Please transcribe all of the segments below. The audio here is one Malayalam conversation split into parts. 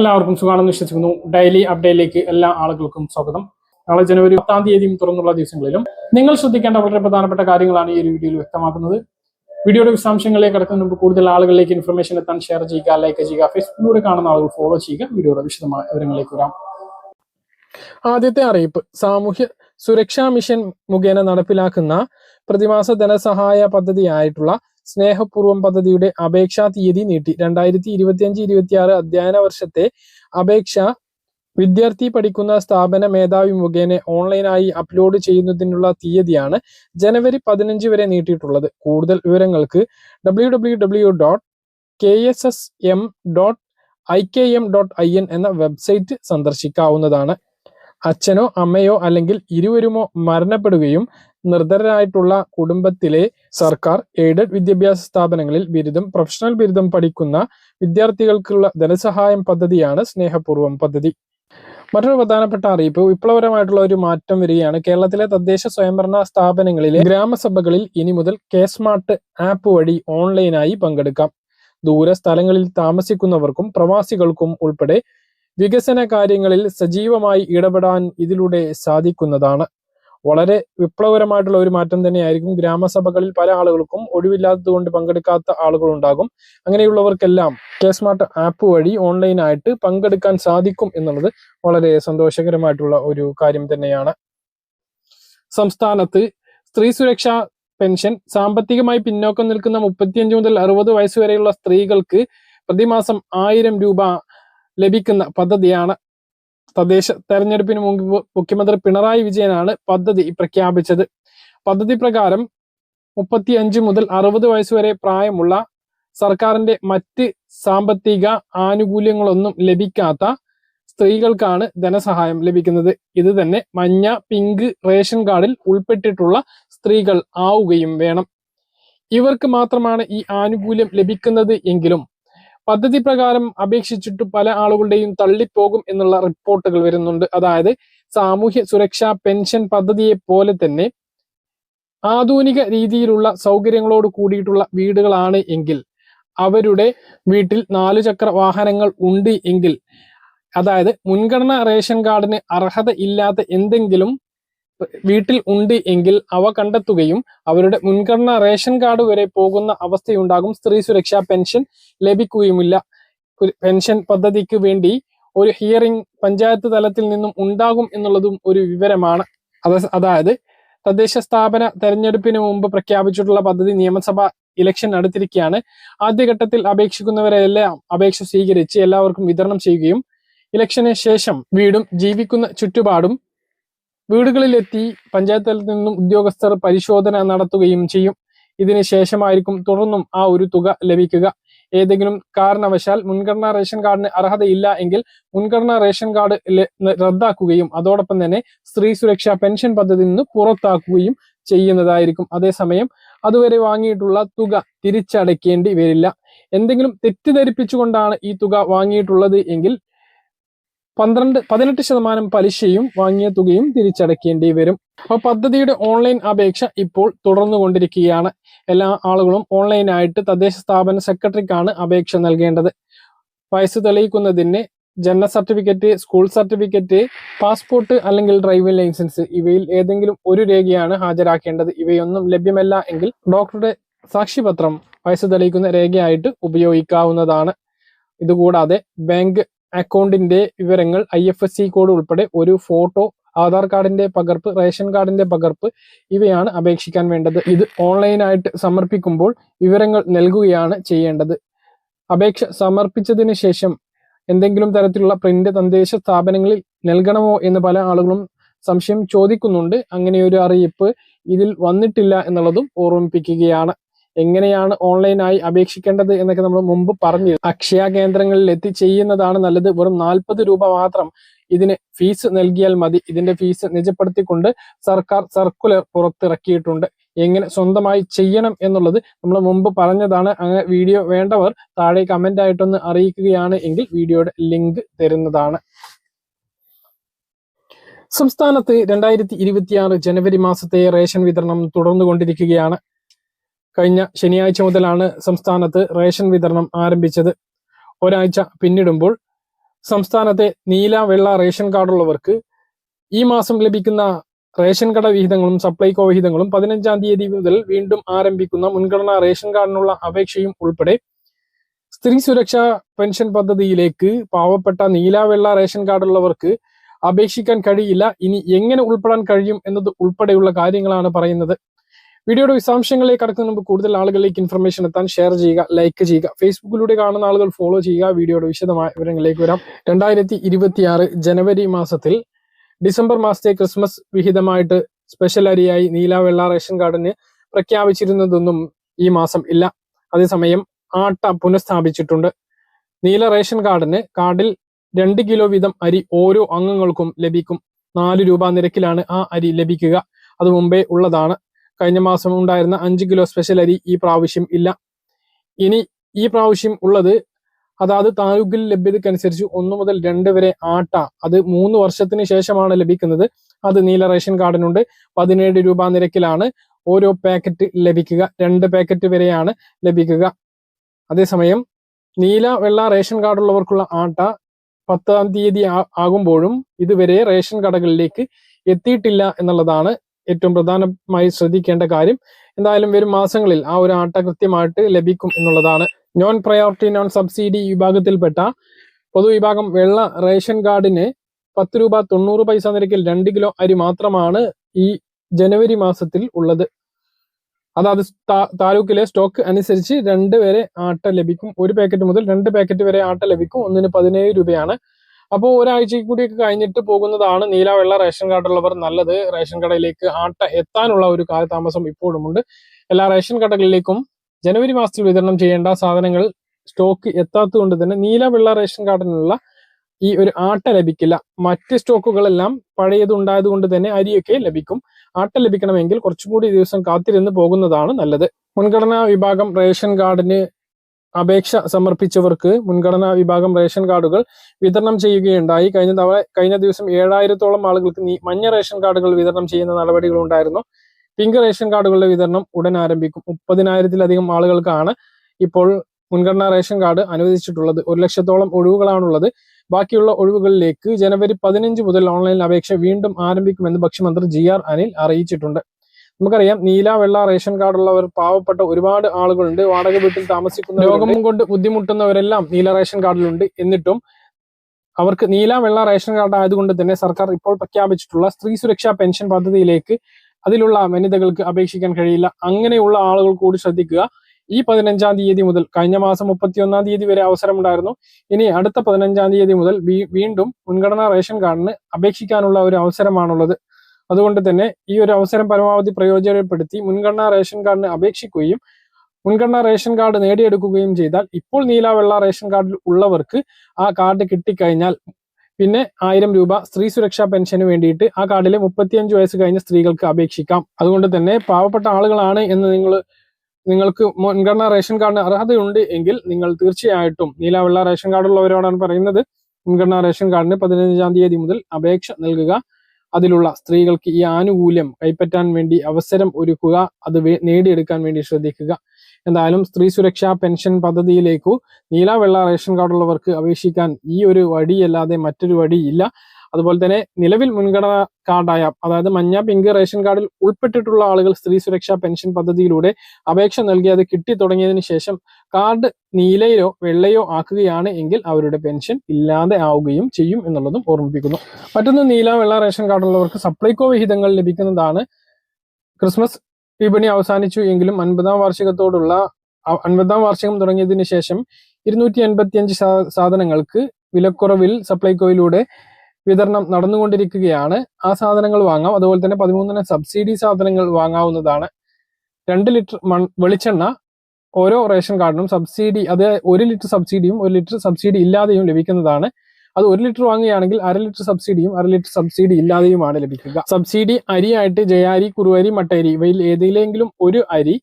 എല്ലാവർക്കും സുഖമാണെന്ന് വിശ്വസിക്കുന്നു. ഡെയിലി അപ്ഡേറ്റിലേക്ക് എല്ലാ ആളുകൾക്കും സ്വാഗതം. നാളെ ജനുവരി പത്താം തീയതിയും തുറന്നുള്ള ദിവസങ്ങളിലും നിങ്ങൾ ശ്രദ്ധിക്കേണ്ട വളരെ പ്രധാനപ്പെട്ട കാര്യങ്ങളാണ് ഈ ഒരു വീഡിയോയിൽ വ്യക്തമാക്കുന്നത്. വീഡിയോയുടെ വിശദാംശങ്ങളിലേക്ക് കിടക്കുന്ന മുമ്പ് കൂടുതൽ ആളുകളിലേക്ക് ഇൻഫർമേഷൻ എത്താൻ ഷെയർ ചെയ്യുക ലൈക്ക് ചെയ്യുക ഫേസ്ബുക്കിലൂടെ കാണുന്ന ആളുകൾ ഫോളോ ചെയ്യുക. വീഡിയോയുടെ വിശദമായ വിവരങ്ങളിലേക്ക് വരാം. ആദ്യത്തെ അറിയിപ്പ്. സാമൂഹ്യ സുരക്ഷാ മിഷൻ മുഖേന നടപ്പിലാക്കുന്ന പ്രതിമാസ ധനസഹായ പദ്ധതിയായിട്ടുള്ള സ്നേഹപൂർവം പദ്ധതിയുടെ അപേക്ഷാ തീയതി നീട്ടി. രണ്ടായിരത്തി ഇരുപത്തിയഞ്ച് ഇരുപത്തിയാറ് അധ്യയന വർഷത്തെ അപേക്ഷ വിദ്യാർത്ഥി പഠിക്കുന്ന സ്ഥാപന മേധാവി മുഖേന ഓൺലൈനായി അപ്ലോഡ് ചെയ്യുന്നതിനുള്ള തീയതിയാണ് ജനുവരി പതിനഞ്ച് വരെ നീട്ടിയിട്ടുള്ളത്. കൂടുതൽ വിവരങ്ങൾക്ക് W W W dot K S S M dot I K M dot I N എന്ന വെബ്സൈറ്റ് സന്ദർശിക്കാവുന്നതാണ്. അച്ഛനോ അമ്മയോ അല്ലെങ്കിൽ ഇരുവരുമോ മരണപ്പെടുകയും നിർധരരായിട്ടുള്ള കുടുംബത്തിലെ സർക്കാർ എയ്ഡഡ് വിദ്യാഭ്യാസ സ്ഥാപനങ്ങളിൽ ബിരുദം പ്രൊഫഷണൽ ബിരുദം പഠിക്കുന്ന വിദ്യാർത്ഥികൾക്കുള്ള ധനസഹായം പദ്ധതിയാണ് സ്നേഹപൂർവം പദ്ധതി. മറ്റൊരു പ്രധാനപ്പെട്ട അറിയിപ്പ് വിപ്ലവപരമായിട്ടുള്ള ഒരു മാറ്റം വരികയാണ്. കേരളത്തിലെ തദ്ദേശ സ്വയംഭരണ സ്ഥാപനങ്ങളിലെ ഗ്രാമസഭകളിൽ ഇനി മുതൽ കെ സ്മാർട്ട് ആപ്പ് വഴി ഓൺലൈനായി പങ്കെടുക്കാം. ദൂര സ്ഥലങ്ങളിൽ താമസിക്കുന്നവർക്കും പ്രവാസികൾക്കും ഉൾപ്പെടെ വികസന കാര്യങ്ങളിൽ സജീവമായി ഇടപെടാൻ ഇതിലൂടെ സാധിക്കുന്നതാണ്. വളരെ വിപ്ലവകരമായിട്ടുള്ള ഒരു മാറ്റം തന്നെയായിരിക്കും ഗ്രാമസഭകളിൽ പല ആളുകൾക്കും ഒഴിവില്ലാത്തതുകൊണ്ട് പങ്കെടുക്കാത്ത ആളുകളുണ്ടാകും അങ്ങനെയുള്ളവർക്കെല്ലാം കെ സ്മാർട്ട് ആപ്പ് വഴി ഓൺലൈനായിട്ട് പങ്കെടുക്കാൻ സാധിക്കും എന്നുള്ളത് വളരെ സന്തോഷകരമായിട്ടുള്ള ഒരു കാര്യം തന്നെയാണ്. സംസ്ഥാനത്ത് സ്ത്രീ സുരക്ഷ പെൻഷൻ സാമ്പത്തികമായി പിന്നോക്കം നിൽക്കുന്ന മുപ്പത്തിയഞ്ച് മുതൽ അറുപത് വയസ്സ് വരെയുള്ള സ്ത്രീകൾക്ക് പ്രതിമാസം ആയിരം രൂപ ലഭിക്കുന്ന പദ്ധതിയാണ് തദ്ദേശ തെരഞ്ഞെടുപ്പിന് മുമ്പ് മുഖ്യമന്ത്രി പിണറായി വിജയനാണ് പദ്ധതി പ്രഖ്യാപിച്ചത്. പദ്ധതി പ്രകാരം മുപ്പത്തി അഞ്ച് മുതൽ അറുപത് വയസ്സുവരെ പ്രായമുള്ള സർക്കാരിന്റെ മറ്റ് സാമ്പത്തിക ആനുകൂല്യങ്ങളൊന്നും ലഭിക്കാത്ത സ്ത്രീകൾക്കാണ് ധനസഹായം ലഭിക്കുന്നത്. ഇത് തന്നെ മഞ്ഞ പിങ്ക് റേഷൻ കാർഡിൽ ഉൾപ്പെട്ടിട്ടുള്ള സ്ത്രീകൾ ആവുകയും വേണം. ഇവർക്ക് മാത്രമാണ് ഈ ആനുകൂല്യം ലഭിക്കുന്നത് എങ്കിലും പദ്ധതി പ്രകാരം അപേക്ഷിച്ചിട്ട് പല ആളുകളുടെയും തള്ളിപ്പോകും എന്നുള്ള റിപ്പോർട്ടുകൾ വരുന്നുണ്ട്. അതായത് സാമൂഹ്യ സുരക്ഷാ പെൻഷൻ പദ്ധതിയെ പോലെ തന്നെ ആധുനിക രീതിയിലുള്ള സൗകര്യങ്ങളോട് കൂടിയിട്ടുള്ള വീടുകളാണ് എങ്കിൽ അവരുടെ വീട്ടിൽ നാലു ചക്ര വാഹനങ്ങൾ ഉണ്ട് എങ്കിൽ അതായത് മുൻഗണന റേഷൻ കാർഡിന് അർഹത ഇല്ലാത്ത എന്തെങ്കിലും വീട്ടിൽ ഉണ്ട് എങ്കിൽ അവ കണ്ടെത്തുകയും അവരുടെ മുൻഗണന റേഷൻ കാർഡ് വരെ പോകുന്ന അവസ്ഥയുണ്ടാകും. സ്ത്രീ സുരക്ഷാ പെൻഷൻ ലഭിക്കുകയുമില്ല. പെൻഷൻ പദ്ധതിക്ക് വേണ്ടി ഒരു ഹിയറിംഗ് പഞ്ചായത്ത് തലത്തിൽ നിന്നും ഉണ്ടാകും എന്നുള്ളതും ഒരു വിവരമാണ്. അത് അതായത് തദ്ദേശ സ്ഥാപന തെരഞ്ഞെടുപ്പിന് മുമ്പ് പ്രഖ്യാപിച്ചിട്ടുള്ള പദ്ധതി നിയമസഭ ഇലക്ഷൻ അടുത്തിരിക്കുകയാണ്. ആദ്യഘട്ടത്തിൽ അപേക്ഷിക്കുന്നവരെല്ലാം അപേക്ഷ സ്വീകരിച്ച് എല്ലാവർക്കും വിതരണം ചെയ്യുകയും ഇലക്ഷന് ശേഷം വീടും ജീവിക്കുന്ന ചുറ്റുപാടും വീടുകളിലെത്തി പഞ്ചായത്ത് തലത്തിൽ നിന്നും ഉദ്യോഗസ്ഥർ പരിശോധന നടത്തുകയും ചെയ്യും. ഇതിന് ശേഷമായിരിക്കും തുടർന്നും ആ ഒരു തുക ലഭിക്കുക. ഏതെങ്കിലും കാരണവശാൽ മുൻഗണനാ റേഷൻ കാർഡിന് അർഹതയില്ല എങ്കിൽ മുൻഗണനാ റേഷൻ കാർഡ് റദ്ദാക്കുകയും അതോടൊപ്പം തന്നെ സ്ത്രീ സുരക്ഷാ പെൻഷൻ പദ്ധതിയിൽ നിന്ന് പുറത്താക്കുകയും ചെയ്യുന്നതായിരിക്കും. അതേസമയം അതുവരെ വാങ്ങിയിട്ടുള്ള തുക തിരിച്ചടയ്ക്കേണ്ടി വരില്ല. എന്തെങ്കിലും തെറ്റിദ്ധരിപ്പിച്ചുകൊണ്ടാണ് ഈ തുക വാങ്ങിയിട്ടുള്ളത് എങ്കിൽ പന്ത്രണ്ട് പതിനെട്ട് ശതമാനം പലിശയും വാങ്ങിയ തുകയും തിരിച്ചടയ്ക്കേണ്ടി വരും. അപ്പോൾ പദ്ധതിയുടെ ഓൺലൈൻ അപേക്ഷ ഇപ്പോൾ തുടർന്നുകൊണ്ടിരിക്കുകയാണ് എല്ലാ ആളുകളും ഓൺലൈനായിട്ട് തദ്ദേശ സ്ഥാപന സെക്രട്ടറിക്കാണ് അപേക്ഷ നൽകേണ്ടത്. വയസ്സ് തെളിയിക്കുന്നതിന് ജനന സർട്ടിഫിക്കറ്റ് സ്കൂൾ സർട്ടിഫിക്കറ്റ് പാസ്പോർട്ട് അല്ലെങ്കിൽ ഡ്രൈവിംഗ് ലൈസൻസ് ഇവയിൽ ഏതെങ്കിലും ഒരു രേഖയാണ് ഹാജരാക്കേണ്ടത്. ഇവയൊന്നും ലഭ്യമല്ല എങ്കിൽ ഡോക്ടറുടെ സാക്ഷിപത്രം വയസ്സ് തെളിയിക്കുന്ന രേഖയായിട്ട് ഉപയോഗിക്കാവുന്നതാണ്. ഇതുകൂടാതെ ബാങ്ക് അക്കൗണ്ടിന്റെ വിവരങ്ങൾ I F S C code ഉൾപ്പെടെ ഒരു ഫോട്ടോ ആധാർ കാർഡിന്റെ പകർപ്പ് റേഷൻ കാർഡിന്റെ പകർപ്പ് ഇവയാണ് അപേക്ഷിക്കാൻ വേണ്ടത്. ഇത് ഓൺലൈനായിട്ട് സമർപ്പിക്കുമ്പോൾ വിവരങ്ങൾ നൽകുകയാണ് ചെയ്യേണ്ടത്. അപേക്ഷ സമർപ്പിച്ചതിന് ശേഷം എന്തെങ്കിലും തരത്തിലുള്ള പ്രിന്റ് തദ്ദേശ സ്ഥാപനങ്ങളിൽ നൽകണമോ എന്ന് പല ആളുകളും സംശയം ചോദിക്കുന്നുണ്ട്. അങ്ങനെ ഒരു അറിയിപ്പ് ഇതിൽ വന്നിട്ടില്ല എന്നുള്ളതും ഓർമ്മിപ്പിക്കുകയാണ്. എങ്ങനെയാണ് ഓൺലൈനായി അപേക്ഷിക്കേണ്ടത് എന്നൊക്കെ നമ്മൾ മുമ്പ് പറഞ്ഞു. അക്ഷയ കേന്ദ്രങ്ങളിൽ എത്തി ചെയ്യുന്നതാണ് നല്ലത്. വെറും നാൽപ്പത് രൂപ മാത്രം ഇതിന് ഫീസ് നൽകിയാൽ മതി. ഇതിന്റെ ഫീസ് നിജപ്പെടുത്തിക്കൊണ്ട് സർക്കാർ സർക്കുലർ പുറത്തിറക്കിയിട്ടുണ്ട്. എങ്ങനെ സ്വന്തമായി ചെയ്യണം എന്നുള്ളത് നമ്മൾ മുമ്പ് പറഞ്ഞതാണ്. അങ്ങനെ വീഡിയോ വേണ്ടവർ താഴെ കമന്റ് ആയിട്ടൊന്ന് അറിയിക്കുകയാണ് എങ്കിൽ വീഡിയോയുടെ ലിങ്ക് തരുന്നതാണ്. സംസ്ഥാനത്ത് രണ്ടായിരത്തി ഇരുപത്തിയാറ് ജനുവരി മാസത്തെ റേഷൻ വിതരണം തുടർന്നുകൊണ്ടിരിക്കുകയാണ്. കഴിഞ്ഞ ശനിയാഴ്ച മുതലാണ് സംസ്ഥാനത്ത് റേഷൻ വിതരണം ആരംഭിച്ചത്. ഒരാഴ്ച പിന്നിടുമ്പോൾ സംസ്ഥാനത്തെ നീല വെള്ള റേഷൻ കാർഡുള്ളവർക്ക് ഈ മാസം ലഭിക്കുന്ന റേഷൻ കട വിഹിതങ്ങളും സപ്ലൈകോ വിഹിതങ്ങളും പതിനഞ്ചാം തീയതി മുതൽ വീണ്ടും ആരംഭിക്കുന്ന മുൻഗണനാ റേഷൻ കാർഡിനുള്ള അപേക്ഷയും ഉൾപ്പെടെ സ്ത്രീ സുരക്ഷാ പെൻഷൻ പദ്ധതിയിലേക്ക് പാവപ്പെട്ട നീല വെള്ള റേഷൻ കാർഡുള്ളവർക്ക് അപേക്ഷിക്കാൻ കഴിയില്ല. ഇനി എങ്ങനെ ഉൾപ്പെടാൻ കഴിയും എന്നത് ഉൾപ്പെടെയുള്ള കാര്യങ്ങളാണ് പറയുന്നത്. വീഡിയോയുടെ വിശദാംശങ്ങളിലേക്ക് കടക്കുന്ന മുമ്പ് കൂടുതൽ ആളുകളിലേക്ക് ഇൻഫർമേഷൻ എത്താൻ ഷെയർ ചെയ്യുക ലൈക്ക് ചെയ്യുക. ഫേസ്ബുക്കിലൂടെ കാണുന്ന ആളുകൾ ഫോളോ ചെയ്യുക. വീഡിയോയുടെ വിശദമായ വിവരങ്ങളിലേക്ക് വരാം. രണ്ടായിരത്തി ഇരുപത്തിയാറ് ജനുവരി മാസത്തിൽ ഡിസംബർ മാസത്തെ ക്രിസ്മസ് വിഹിതമായിട്ട് സ്പെഷ്യൽ അരിയായി നീല വെള്ള റേഷൻ കാർഡിന് പ്രഖ്യാപിച്ചിരുന്നതൊന്നും ഈ മാസം ഇല്ല. അതേസമയം ആട്ട പുനഃസ്ഥാപിച്ചിട്ടുണ്ട്. നീല റേഷൻ കാർഡിന് കാർഡിൽ രണ്ട് കിലോ വീതം അരി ഓരോ അംഗങ്ങൾക്കും ലഭിക്കും. നാല് രൂപ നിരക്കിലാണ് ആ അരി ലഭിക്കുക. അത് മുമ്പേ ഉള്ളതാണ്. കഴിഞ്ഞ മാസം ഉണ്ടായിരുന്ന അഞ്ച് കിലോ സ്പെഷ്യൽ അരി ഈ പ്രാവശ്യം ഇല്ല. ഇനി ഈ പ്രാവശ്യം ഉള്ളത് അതാത് താലൂക്കിൽ ലഭ്യതക്കനുസരിച്ച് ഒന്ന് മുതൽ രണ്ട് വരെ ആട്ട. അത് മൂന്ന് വർഷത്തിന് ശേഷമാണ് ലഭിക്കുന്നത്. അത് നീല റേഷൻ കാർഡിനുണ്ട്. പതിനേഴ് രൂപ നിരക്കിലാണ് ഓരോ പാക്കറ്റ് ലഭിക്കുക. രണ്ട് പാക്കറ്റ് വരെയാണ് ലഭിക്കുക. അതേസമയം നീല വെള്ള റേഷൻ കാർഡുള്ളവർക്കുള്ള ആട്ട പത്താം തീയതി ആകുമ്പോഴും ഇതുവരെ റേഷൻ കടകളിലേക്ക് എത്തിയിട്ടില്ല എന്നുള്ളതാണ് ഏറ്റവും പ്രധാനമായി ശ്രദ്ധിക്കേണ്ട കാര്യം എന്തായാലും വരും മാസങ്ങളിൽ ആ ഒരു ആട്ട കൃത്യമായിട്ട് ലഭിക്കും എന്നുള്ളതാണ്. നോൺ പ്രയോറിറ്റി നോൺ സബ്സിഡി വിഭാഗത്തിൽപ്പെട്ട പൊതുവിഭാഗം വെള്ള റേഷൻ കാർഡിന് പത്ത് രൂപ തൊണ്ണൂറ് പൈസ നിരക്കിൽ രണ്ട് കിലോ അരി മാത്രമാണ് ഈ ജനുവരി മാസത്തിൽ ഉള്ളത്. അതായത് താലൂക്കിലെ സ്റ്റോക്ക് അനുസരിച്ച് രണ്ട് വരെ ആട്ട ലഭിക്കും. ഒരു പാക്കറ്റ് മുതൽ രണ്ട് പാക്കറ്റ് വരെ ആട്ട ലഭിക്കും. ഒന്നിന് പതിനേഴ് രൂപയാണ്. അപ്പോൾ ഒരാഴ്ചയ്ക്ക് കൂടിയൊക്കെ കഴിഞ്ഞിട്ട് പോകുന്നതാണ് നീല വെള്ള റേഷൻ കാർഡുള്ളവർ നല്ലത്. റേഷൻ കടയിലേക്ക് ആട്ട എത്താനുള്ള ഒരു കാലതാമസം ഇപ്പോഴുമുണ്ട്. എല്ലാ റേഷൻ കടകളിലേക്കും ജനുവരി മാസത്തിൽ വിതരണം ചെയ്യേണ്ട സാധനങ്ങൾ സ്റ്റോക്ക് എത്താത്തതുകൊണ്ട് തന്നെ നീല വെള്ള റേഷൻ കാർഡിനുള്ള ഈ ഒരു ആട്ട ലഭിക്കില്ല. മറ്റ് സ്റ്റോക്കുകളെല്ലാം പഴയത് കൊണ്ട് തന്നെ അരിയൊക്കെ ലഭിക്കും. ആട്ട ലഭിക്കണമെങ്കിൽ കുറച്ചുകൂടി ദിവസം കാത്തിരുന്ന് പോകുന്നതാണ് നല്ലത്. മുൻഗണനാ വിഭാഗം റേഷൻ കാർഡിന് അപേക്ഷ സമർപ്പിച്ചവർക്ക് മുൻഗണനാ വിഭാഗം റേഷൻ കാർഡുകൾ വിതരണം ചെയ്യുകയുണ്ടായി. കഴിഞ്ഞ തവണ കഴിഞ്ഞ ദിവസം ഏഴായിരത്തോളം ആളുകൾക്ക് മഞ്ഞ റേഷൻ കാർഡുകൾ വിതരണം ചെയ്യുന്ന നടപടികൾ ഉണ്ടായിരുന്നു പിങ്ക് റേഷൻ കാർഡുകളുടെ വിതരണം ഉടൻ ആരംഭിക്കും. മുപ്പതിനായിരത്തിലധികം ആളുകൾക്കാണ് ഇപ്പോൾ മുൻഗണനാ റേഷൻ കാർഡ് അനുവദിച്ചിട്ടുള്ളത്. ഒരു ലക്ഷത്തോളം ഒഴിവുകളാണുള്ളത്. ബാക്കിയുള്ള ഒഴിവുകളിലേക്ക് ജനുവരി പതിനഞ്ച് മുതൽ ഓൺലൈൻ അപേക്ഷ വീണ്ടും ആരംഭിക്കുമെന്ന് ഭക്ഷ്യമന്ത്രി ജി ആർ അനിൽ അറിയിച്ചിട്ടുണ്ട്. നമുക്കറിയാം നീല വെള്ള റേഷൻ കാർഡുള്ളവർ പാവപ്പെട്ട ഒരുപാട് ആളുകളുണ്ട്. വാടക വീട്ടിൽ താമസിക്കുന്ന രോഗം കൊണ്ട് ബുദ്ധിമുട്ടുന്നവരെല്ലാം നീല റേഷൻ കാർഡിലുണ്ട്. എന്നിട്ടും അവർക്ക് നീല വെള്ള റേഷൻ കാർഡ് ആയതുകൊണ്ട് തന്നെ സർക്കാർ ഇപ്പോൾ പ്രഖ്യാപിച്ചിട്ടുള്ള സ്ത്രീ സുരക്ഷാ പെൻഷൻ പദ്ധതിയിലേക്ക് അതിലുള്ള വനിതകൾക്ക് അപേക്ഷിക്കാൻ കഴിയില്ല. അങ്ങനെയുള്ള ആളുകൾ കൂടി ശ്രദ്ധിക്കുക. ഈ പതിനഞ്ചാം തീയതി മുതൽ കഴിഞ്ഞ മാസം മുപ്പത്തിയൊന്നാം തീയതി വരെ അവസരമുണ്ടായിരുന്നു. ഇനി അടുത്ത പതിനഞ്ചാം തീയതി മുതൽ വീണ്ടും മുൻഗണനാ റേഷൻ കാർഡിന് അപേക്ഷിക്കാനുള്ള ഒരു അവസരമാണുള്ളത്. അതുകൊണ്ട് തന്നെ ഈ ഒരു അവസരം പരമാവധി പ്രയോജനപ്പെടുത്തി മുൻഗണനാ റേഷൻ കാർഡിന് അപേക്ഷിക്കുകയും മുൻഗണനാ റേഷൻ കാർഡ് നേടിയെടുക്കുകയും ചെയ്താൽ ഇപ്പോൾ നീല വെള്ള റേഷൻ കാർഡിൽ ഉള്ളവർക്ക് ആ കാർഡ് കിട്ടിക്കഴിഞ്ഞാൽ പിന്നെ ആയിരം രൂപ സ്ത്രീ സുരക്ഷാ പെൻഷന് വേണ്ടിയിട്ട് ആ കാർഡിലെ മുപ്പത്തിയഞ്ച് വയസ്സ് കഴിഞ്ഞ സ്ത്രീകൾക്ക് അപേക്ഷിക്കാം. അതുകൊണ്ട് തന്നെ പാവപ്പെട്ട ആളുകളാണ് എന്ന് നിങ്ങൾ നിങ്ങൾക്ക് മുൻഗണനാ റേഷൻ കാർഡിന് അർഹതയുണ്ട് എങ്കിൽ നിങ്ങൾ തീർച്ചയായിട്ടും നീല വെള്ള റേഷൻ കാർഡുള്ളവരോടാണ് പറയുന്നത് മുൻഗണനാ റേഷൻ കാർഡിന് പതിനഞ്ചാം തീയതി മുതൽ അപേക്ഷ നൽകുക. അതിലുള്ള സ്ത്രീകൾക്ക് ഈ ആനുകൂല്യം കൈപ്പറ്റാൻ വേണ്ടി അവസരം ഒരുക്കുക അത് നേടിയെടുക്കാൻ വേണ്ടി ശ്രദ്ധിക്കുക. എന്തായാലും സ്ത്രീ സുരക്ഷാ പെൻഷൻ പദ്ധതിയിലേക്കു നീല വെള്ള റേഷൻ കാർഡുള്ളവർക്ക് അപേക്ഷിക്കാൻ ഈ ഒരു വഴിയല്ലാതെ മറ്റൊരു വഴിയില്ല. അതുപോലെ തന്നെ നിലവിൽ മുൻഗണന കാർഡായ അതായത് മഞ്ഞ പിങ്ക് റേഷൻ കാർഡിൽ ഉൾപ്പെട്ടിട്ടുള്ള ആളുകൾ സ്ത്രീ സുരക്ഷാ പെൻഷൻ പദ്ധതിയിലൂടെ അപേക്ഷ നൽകി അത് കിട്ടി തുടങ്ങിയതിന് ശേഷം കാർഡ് നീലയോ വെള്ളയോ ആക്കുകയാണ് എങ്കിൽ അവരുടെ പെൻഷൻ ഇല്ലാതെ ആവുകയും ചെയ്യും എന്നുള്ളതും ഓർമ്മിപ്പിക്കുന്നു. മറ്റൊന്ന് നീല വെള്ള റേഷൻ കാർഡുള്ളവർക്ക് സപ്ലൈകോ വിഹിതങ്ങൾ ലഭിക്കുന്നതാണ്. ക്രിസ്മസ് വിപണി അവസാനിച്ചു എങ്കിലും അൻപതാം വാർഷികത്തോടുള്ള അൻപതാം വാർഷികം തുടങ്ങിയതിനു ശേഷം ഇരുന്നൂറ്റി എൺപത്തിയഞ്ച് സാധനങ്ങൾക്ക് വിലക്കുറവിൽ സപ്ലൈകോയിലൂടെ വിതരണം നടന്നുകൊണ്ടിരിക്കുകയാണ്. ആ സാധനങ്ങൾ വാങ്ങാം. അതുപോലെ തന്നെ പതിമൂന്നിന് സബ്സിഡി സാധനങ്ങൾ വാങ്ങാവുന്നതാണ്. രണ്ട് ലിറ്റർ മൺ വെളിച്ചെണ്ണ ഓരോ റേഷൻ കാർഡിനും സബ്സിഡി അത് ഒരു ലിറ്റർ സബ്സിഡിയും ഒരു ലിറ്റർ സബ്സിഡി ഇല്ലാതെയും ലഭിക്കുന്നതാണ്. അത് ഒരു ലിറ്റർ വാങ്ങുകയാണെങ്കിൽ അര ലിറ്റർ സബ്സിഡിയും അര ലിറ്റർ സബ്സിഡി ഇല്ലാതെയുമാണ് ലഭിക്കുക. സബ്സിഡി അരിയായിട്ട് ജയാരി കുറുവരി മട്ടരി ഇവയിൽ ഏതെങ്കിലും ഒരു അരി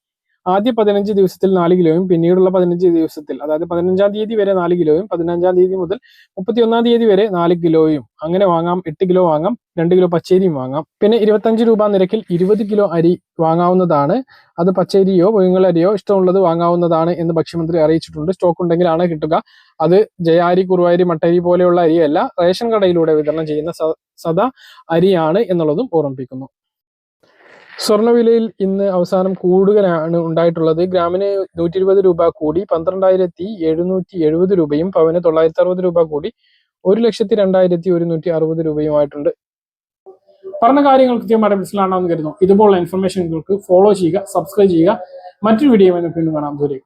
ആദ്യ പതിനഞ്ച് ദിവസത്തിൽ നാല് കിലോയും പിന്നീടുള്ള പതിനഞ്ച് ദിവസത്തിൽ അതായത് പതിനഞ്ചാം തീയതി വരെ നാല് കിലോയും പതിനഞ്ചാം തീയതി മുതൽ മുപ്പത്തി ഒന്നാം തീയതി വരെ നാല് കിലോയും. അങ്ങനെ വാങ്ങാം എട്ട് കിലോ വാങ്ങാം രണ്ട് കിലോ പച്ചരിയും വാങ്ങാം. പിന്നെ ഇരുപത്തഞ്ച് രൂപ നിരക്കിൽ ഇരുപത് കിലോ അരി വാങ്ങാവുന്നതാണ്. അത് പച്ചരിയോ പുഴുങ്ങലരിയോ ഇഷ്ടമുള്ളത് വാങ്ങാവുന്നതാണ് എന്ന് ഭക്ഷ്യമന്ത്രി അറിയിച്ചിട്ടുണ്ട്. സ്റ്റോക്ക് ഉണ്ടെങ്കിലാണ് കിട്ടുക. അത് ജയാരി കുറുവാരി മട്ടരി പോലെയുള്ള അരിയല്ല റേഷൻ കടയിലൂടെ വിതരണം ചെയ്യുന്ന സദാ അരിയാണ് എന്നുള്ളതും ഓർമ്മിപ്പിക്കുന്നു. സ്വർണവിലയിൽ ഇന്ന് അവസാനം കൂടുതലാണ് ഉണ്ടായിട്ടുള്ളത്. ഗ്രാമിന് നൂറ്റി ഇരുപത് രൂപ കൂടി പന്ത്രണ്ടായിരത്തി എഴുന്നൂറ്റി എഴുപത് രൂപയും പവന് തൊള്ളായിരത്തി അറുപത് രൂപ കൂടി ഒരു ലക്ഷത്തി രണ്ടായിരത്തി ഒരുന്നൂറ്റി അറുപത് രൂപയുമായിട്ടുണ്ട് പറഞ്ഞ കാര്യങ്ങൾ കൃത്യമായിട്ട് മനസ്സിലാണെന്ന് കരുതുന്നു. ഇതുപോലുള്ള ഇൻഫർമേഷനുകൾക്ക് ഫോളോ ചെയ്യുക സബ്സ്ക്രൈബ് ചെയ്യുക. മറ്റൊരു വീഡിയോ വീണ്ടും കാണാം. ദൂരെ